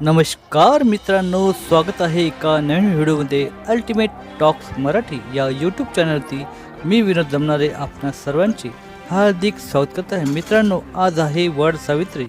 नमस्कार मित्रांनो स्वागत आहे एका नवीन व्हिडिओमध्ये अल्टिमेट टॉक्स मराठी या यूट्यूब चॅनलवरती मी विनोद जमणारे आपणा सर्वांचे हार्दिक स्वागत करत आहे. मित्रांनो आज आहे वड सावित्री.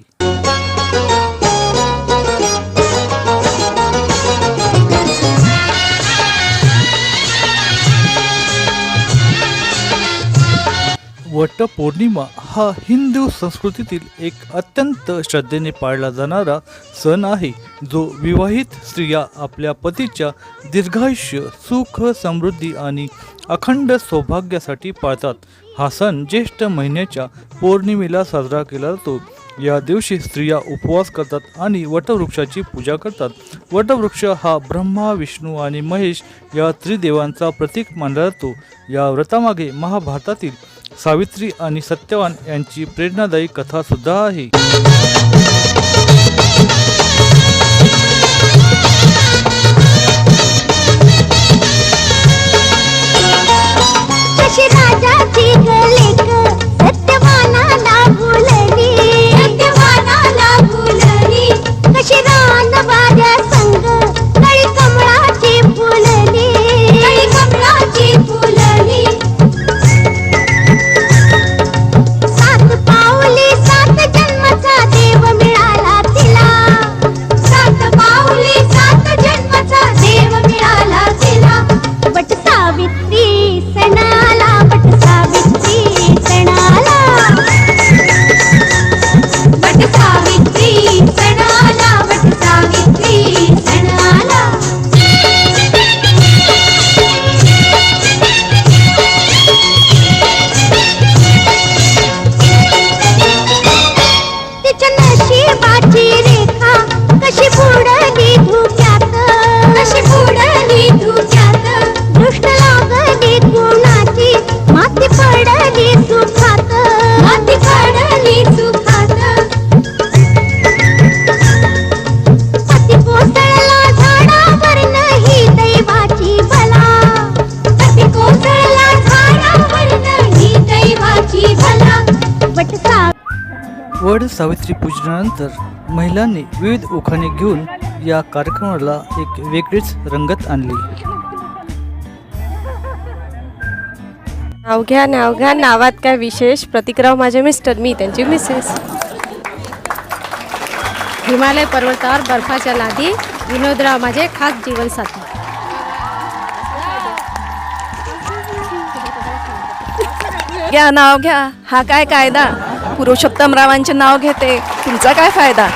वटपौर्णिमा हा हिंदू संस्कृतीतील एक अत्यंत श्रद्धेने पाळला जाणारा सण आहे जो विवाहित स्त्रिया आपल्या पतीच्या दीर्घायुष्य सुख समृद्धी आणि अखंड सौभाग्यासाठी पाळतात. हा सण ज्येष्ठ महिन्याच्या पौर्णिमेला साजरा केला जातो. या दिवशी स्त्रिया उपवास करतात आणि वटवृक्षाची पूजा करतात. वटवृक्ष हा ब्रह्मा विष्णू आणि महेश या त्रिदेवांचा प्रतीक मानला जातो. या व्रतामागे महाभारतातील सावित्री आणि सत्यवान यांची प्रेरणादायी कथा सुद्धा आहे. माती पडली माती पडली कोसळला झाडावर नाही दैवाची कोसळला झाडावर नाही दैवाची वड सावित्री पूजनानंतर महिलांनी विविध उखाणे घेऊन या कार्यक्रमाला एक वेगळीच रंगत आणली. नाव घ्या नाव घ्या. नावात काय विशेष? प्रतिकराव माझे मिस्टर मी त्यांची मिसेस हिमालय पर्वतावर बर्फाच्या लादी विनोदराव माझे खास जीवनसाथी घ्या नाव घ्या. हा काय कायदा? पुरुषोत्तम रावांचे नाव घेते. तुमचा काय फायदा?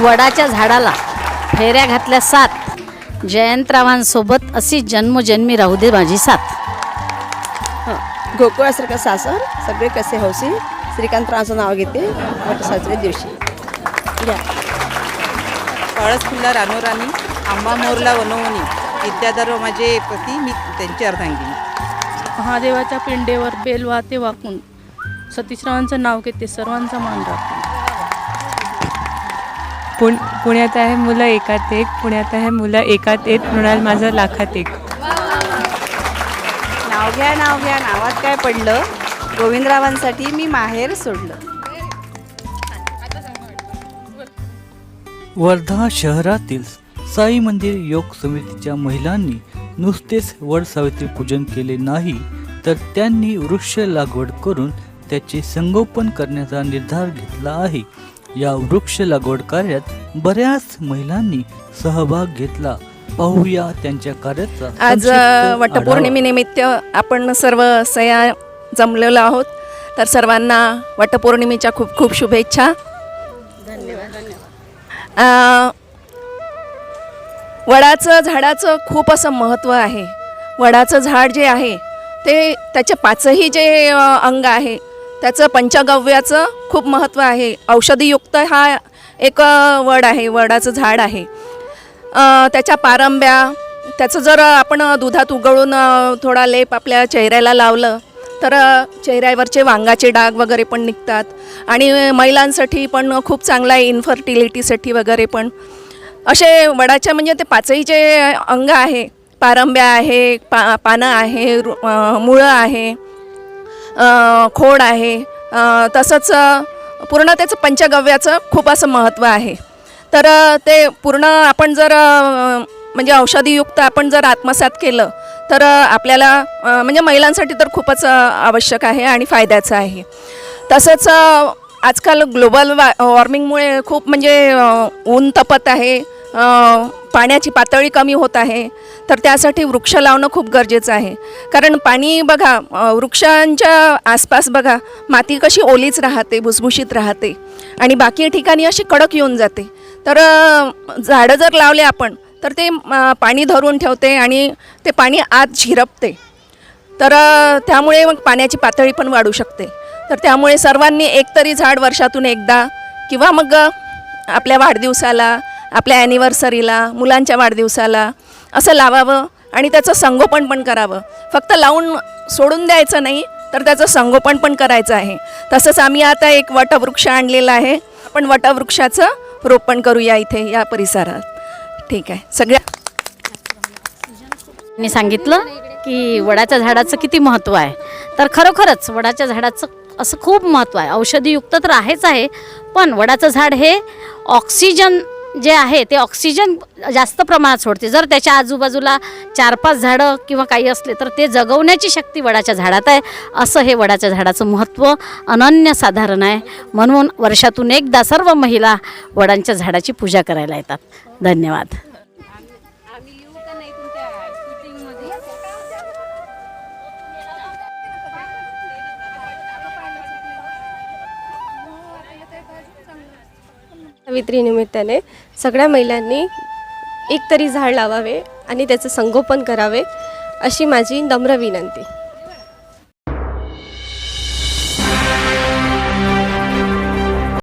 वडाच्या झाडाला फेऱ्या घातल्या सात. जयंतरावांसोबत अशी जन्मोजन्मी राहू दे माझी साथ. गोकुळासारखं सासर सगळे कसे हौसी? श्रीकांतरावांचं नाव घेते वटसाजरे दिवशी. घ्या. कळस फुलला रानोराणी आंबा मोरला वनवणी विद्याधर माझे पती मी त्यांची अर्धांगिनी. महादेवाच्या पिंडेवर बेल वाहते वाकून. सतीशरावांचं नाव घेते सर्वांचा मान राखून. पुण पुण्यात आहे मुलं एकात एक पुण्यात आहे मुलं एकात एक मृणाल माझं लाखात एक. नाव घ्या नाव घ्या. नावात काय पडलं? गोविंदरावांसाठी मी माहेर सोडलं. वर्धा शहरातील साई मंदिर योग समितीच्या महिलांनी नुसतेच वड सावित्री पूजन केले नाही तर त्यांनी वृक्ष लागवड करून त्याचे संगोपन करण्याचा निर्धार घेतला आहे. या वृक्ष लागवड कार्यात बऱ्याच महिलांनी सहभाग घेतला. पाहूया त्यांच्या कार्याचा. आज. वटपौर्णिमेनिमित्त आपण सर्व सया जमलेलो आहोत. तर सर्वांना वटपौर्णिमेच्या खूप खूप शुभेच्छा. धन्यवाद वडाचं झाडाचं खूप असं महत्त्व आहे. वडाचं झाड जे आहे ते त्याचे पाचही जे अंग आहे त्याचं पंचगव्याचं खूप महत्त्व आहे. औषधीयुक्त हा एक वड आहे वडाचं झाड आहे. त्याच्या पारंब्या त्याचं जर आपण दुधात उगळून थोडा लेप आपल्या चेहऱ्याला लावलं तर चेहऱ्यावरचे वांगाचे डाग वगैरे पण निघतात. आणि महिलांसाठी पण खूप चांगला आहे इन्फर्टिलिटीसाठी वगैरे पण. असे वडाच्या म्हणजे ते पाचही जे अंग आहे पारंब्या आहे पा पानं आहे रु- मुळं आहे खोड आहे तसंच पूर्ण त्याचं पंचगव्याचं खूप असं महत्त्व आहे. तर ते पूर्ण आपण जर म्हणजे औषधीयुक्त आपण जर आत्मसात केलं तर आपल्याला म्हणजे महिलांसाठी तर खूपच आवश्यक आहे आणि फायद्याचं आहे. तसंच आजकाल ग्लोबल वा वॉर्मिंगमुळे खूप म्हणजे ऊन तपत आहे पाण्याची पातळी कमी होत आहे तर त्यासाठी वृक्ष लावणं खूप गरजेचं आहे. कारण पाणी बघा वृक्षांच्या आसपास बघा माती कशी ओलीच राहते भुसभुशीत राहते आणि बाकी ठिकाणी अशी कडक येऊन जाते. तर झाडं जर लावले आपण तर ते पाणी धरून ठेवते आणि ते पाणी आत झिरपते तर त्यामुळे मग पाण्याची पातळी पण वाढू शकते. तर त्यामुळे सर्वांनी एकतरी झाड वर्षातून एकदा किंवा मग आपल्या वाढदिवसाला आपल्या ॲनिव्हर्सरीला मुलांच्या वाढदिवसाला असं लावावं आणि त्याचं संगोपन पण करावं. फक्त लावून सोडून द्यायचं नाही तर त्याचं संगोपन पण करायचं आहे. तसंच आम्ही आता एक वटवृक्ष आणलेला आहे. आपण वटवृक्षाचं रोपण करूया इथे या परिसरात. ठीक आहे. सगळ्या मी सांगितलं की वडाच्या झाडाचं किती महत्त्व आहे. तर खरोखरच वडाच्या झाडाचं असं खूप महत्त्व आहे. औषधीयुक्त तर आहेच आहे पण वडाचं झाड हे ऑक्सिजन जे आहे ते ऑक्सिजन जास्त प्रमाणात सोडते. जर त्याच्या आजूबाजूला चार पाच झाडं किंवा काही असले तर ते जगवण्याची शक्ती वडाच्या झाडात आहे. असं हे वडाच्या झाडाचं महत्त्व अनन्यसाधारण आहे. म्हणून वर्षातून एकदा सर्व महिला वडांच्या झाडाची पूजा करायला येतात. धन्यवाद. सावित्रीनिमित्ताने सगळ्या महिलांनी एक तरी झाड लावावे आणि त्याचं संगोपन करावे अशी माझी नम्र विनंती.